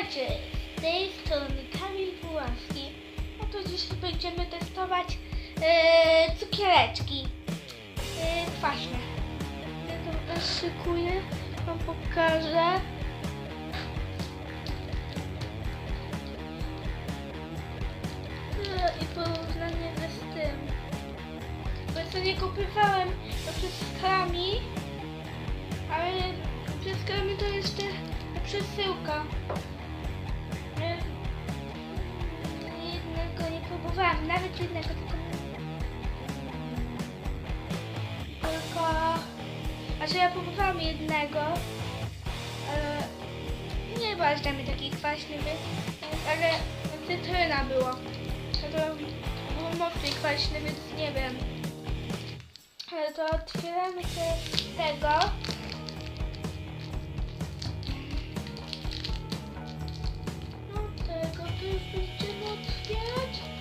Witajcie, z tej strony Kamil Puławski. No to dzisiaj będziemy testować e, cukiereczki e, kwaśne. Ja to też szykuję, wam pokażę. E, I porównanie z tym. Bo ja sobie kupowałem to przez krami, ale przez krami to jeszcze przesyłka. Próbowałam, nawet jednego tylko. Tylko. Znaczy ja próbowałam jednego. Ale nie był aż dla mnie taki kwaśny, ale cytryna było. To było mocniej kwaśny, więc nie wiem. Ale to otwieramy się tego. No tego tu już otwierać.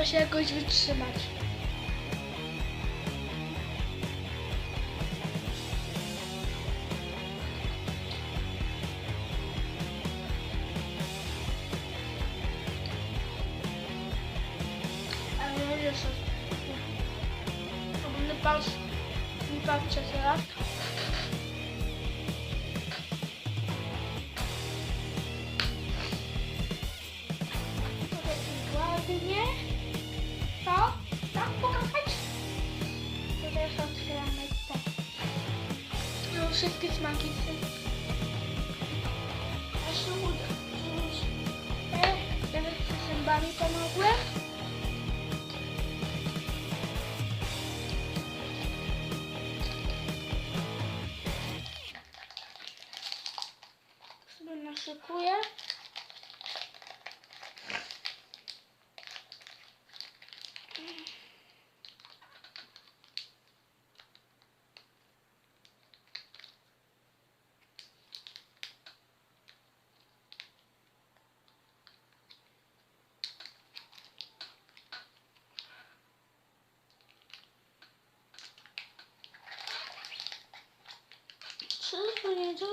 Da się jakoś wytrzymać. Ale nie patrz, nie patrzę teraz.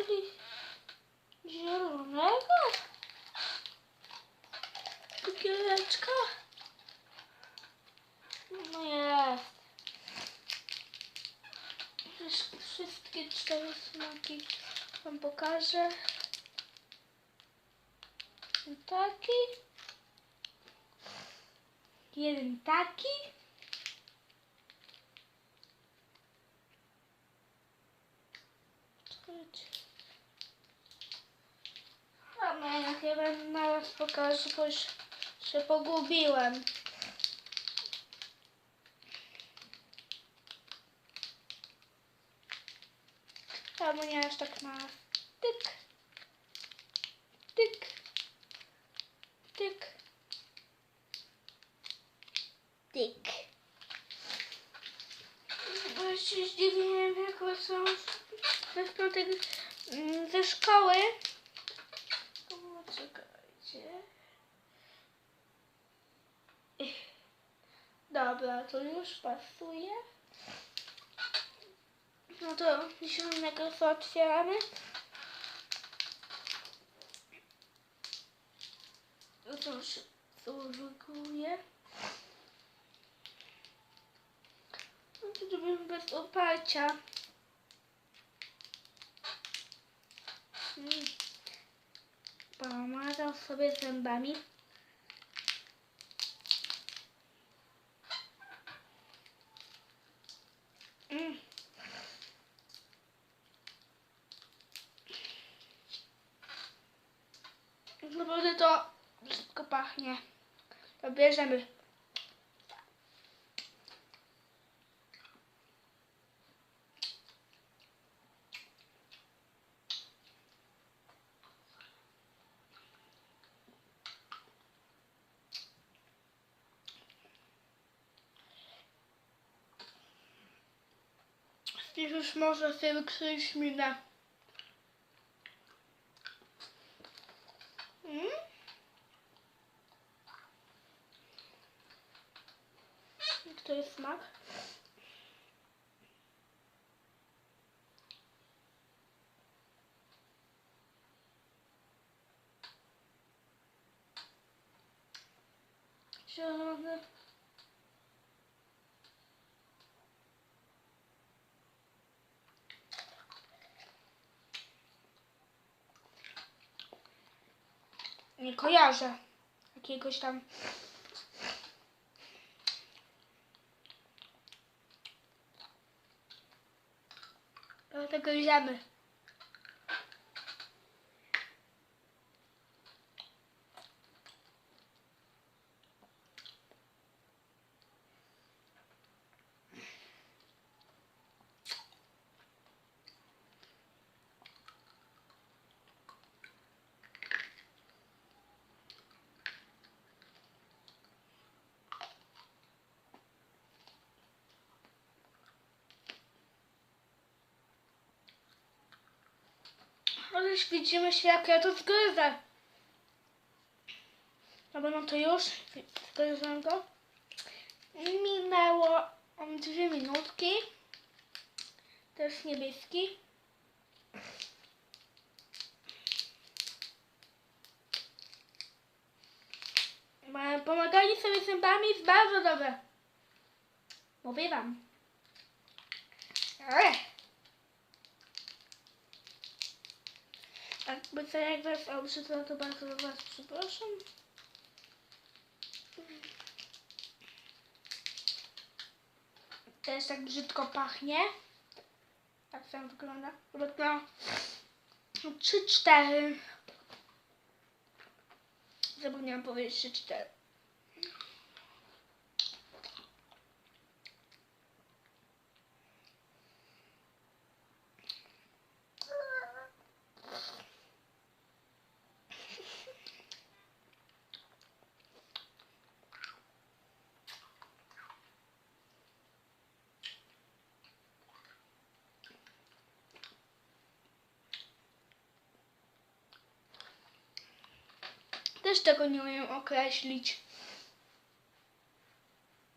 Dali zielonego? Cukiereczka? No jest. Wsz- Wszystkie cztery smaki wam pokażę. Taki. Jeden taki. Czekajcie. A no ja chyba pokażę, bo już się pogubiłem. Czemu nie aż tak na tyk, tyk, tyk, tyk. Bo się zdziwiłem, jak są ze mm, ze szkoły. Dobra, to już pasuje. No to zielonego co otwieramy. No to już załoguję. No to zrobimy bez oparcia. Mm. Pomazał sobie zębami. Mm. Naprawdę to wszystko pachnie. To bierzemy. Już można sobie wykryć minę. Mm? Jak to jest smak? Zielony. Nie kojarzę jakiegoś tam. Dlatego idziemy. Ależ widzimy się jak ja to zgryzę. Dobra, no to już zgryzę go. Minęło um, dwie minutki. Jest niebieski. Ma- Pomaganie sobie zębami jest bardzo dobre. Mówię wam. Ech. Jakby to jak was obrzydzą, to bardzo was przepraszam. Też tak brzydko pachnie. Tak sam wygląda. Chyba to 3-4. Zapomniałam powiedzieć 3-4. Też tego nie umiem określić.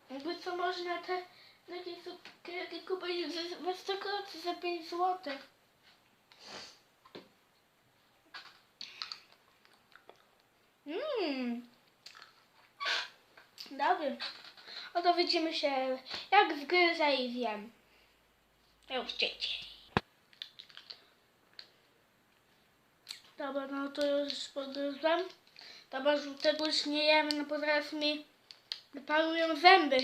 Jakby co można te takie cukierki kupić w Stokrocy za 5 zł. Mmm. Dobry. Oto widzimy się jak zgryzę i zjem. Już dzieci. Dobra, no to już podgryzłem. Dobra, żółtego już nie jemy, no zaraz mi wyparują zęby.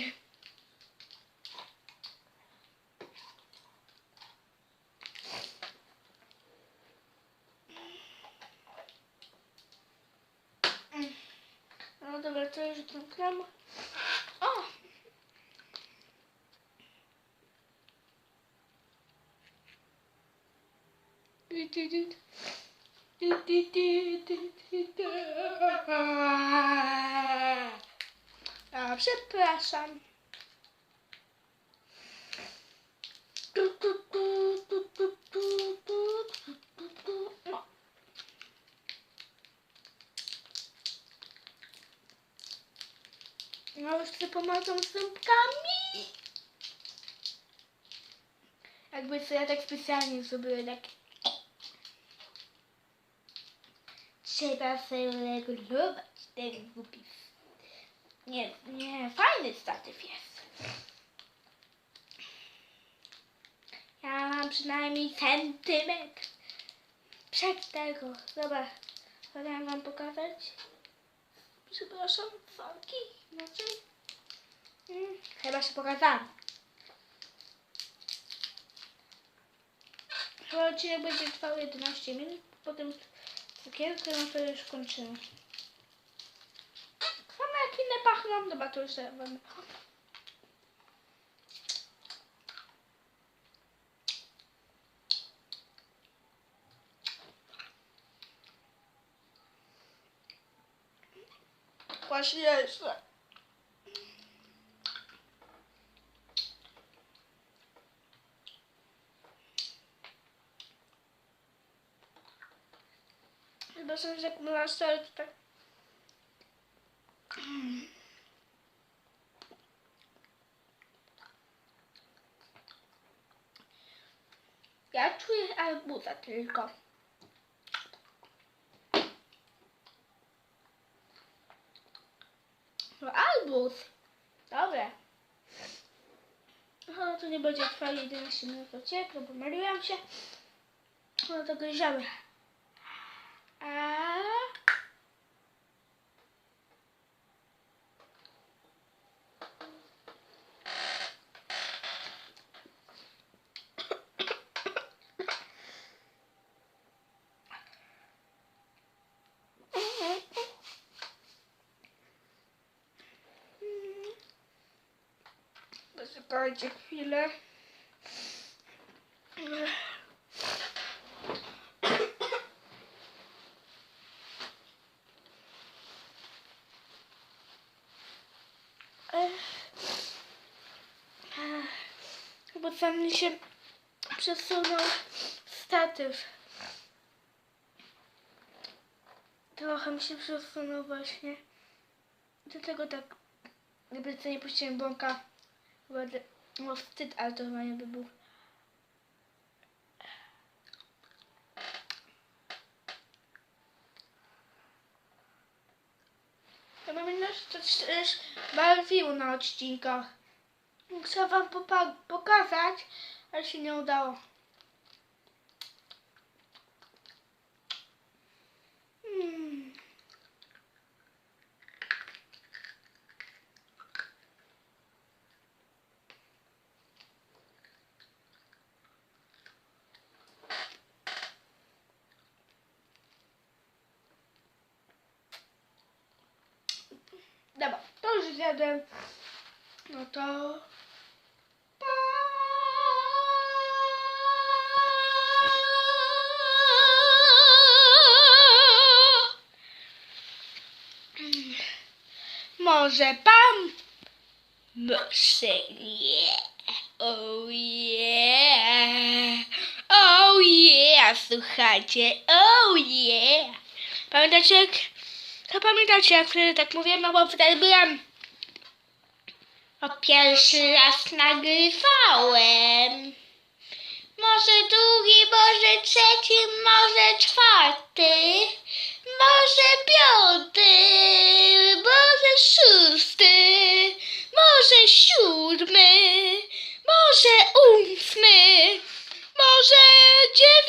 No dobra, to już krem. O! Ty, ty. A, przepraszam. No już sobie pomacam ząbkami. Jakby sobie ja tak specjalnie zrobiłem Trzeba sobie regulować ten głupi. Nie, nie, fajny statyw jest. Ja mam przynajmniej centymetr przed tego. Dobra, chciałam wam pokazać. Przepraszam, faki, inaczej. Hmm, chyba się pokazałam. Chyba odcinek będzie trwał 11 minut, potem Cukierki, no to już kończymy. Same jak inne pachną, dobra, to już sobie będę. Kwaśniejsze. Chyba że jak myła sol, to tak... Ja czuję arbuza tylko. No arbuz. Dobre. No to nie będzie trwało 11 minut ciepło, bo myliłam się. No to gryziamy. A... Poczekajcie chwilę. Bo tam mi się przesunął statyw. Trochę mi się przesunął właśnie. Dlatego tak jakby co nie puściłem bąka. Będę, no wstyd, ale to chyba nie by był. To mamy nas też bawił na odcinkach. Chcę wam pokazać, ale się nie udało. Hmm. Dobra, to już zjadłem. No to... Może pan? Może nie. Oh yeah. Oh yeah, słuchajcie. Oh yeah. Pamiętacie jak... To pamiętacie jak wtedy tak mówiłem, no bo wtedy byłam... O pierwszy raz nagrywałem. Może drugi, może trzeci, może czwarty, może